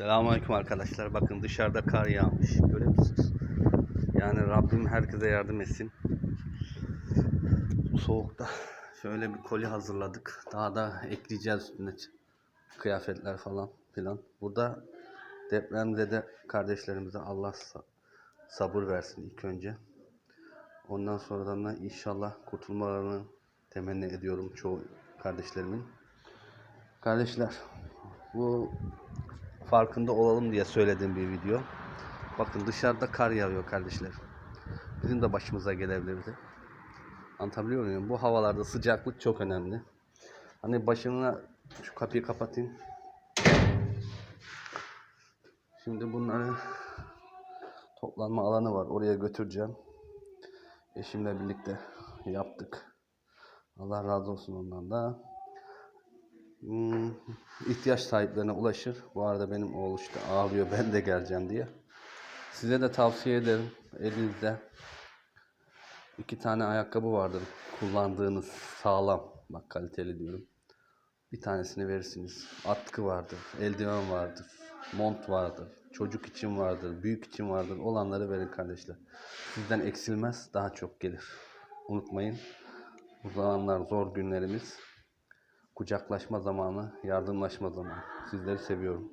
Selamünaleyküm arkadaşlar. Bakın dışarıda kar yağmış. Görüyor musunuz? Yani Rabbim herkese yardım etsin. Soğukta şöyle bir koli hazırladık. Daha da ekleyeceğiz üstüne kıyafetler falan filan. Burada depremde de kardeşlerimize Allah sa- sabır versin ilk önce. Ondan sonradan da inşallah kurtulmalarını temenni ediyorum çoğu kardeşlerimin. Kardeşler bu farkında olalım diye söylediğim bir video. Bakın dışarıda kar yağıyor kardeşler. Bizim de başımıza gelebilirdi. Anlatabiliyor muyum? Bu havalarda sıcaklık çok önemli. Hani başına şu kapıyı kapatayım. Şimdi bunları toplanma alanı var. Oraya götüreceğim. Eşimle birlikte yaptık. Allah razı olsun ondan da. İhtiyaç sahiplerine ulaşır. Bu arada benim oğul işte ağlıyor ben de geleceğim diye. Size de tavsiye ederim elinizde iki tane ayakkabı vardır kullandığınız sağlam bak kaliteli diyorum. Bir tanesini verirsiniz. Atkı vardır, eldiven vardır, mont vardır, çocuk için vardır, büyük için vardır. Olanları verin kardeşler. Sizden eksilmez, daha çok gelir. Unutmayın. Bu zamanlar zor günlerimiz kucaklaşma zamanı, yardımlaşma zamanı. Sizleri seviyorum.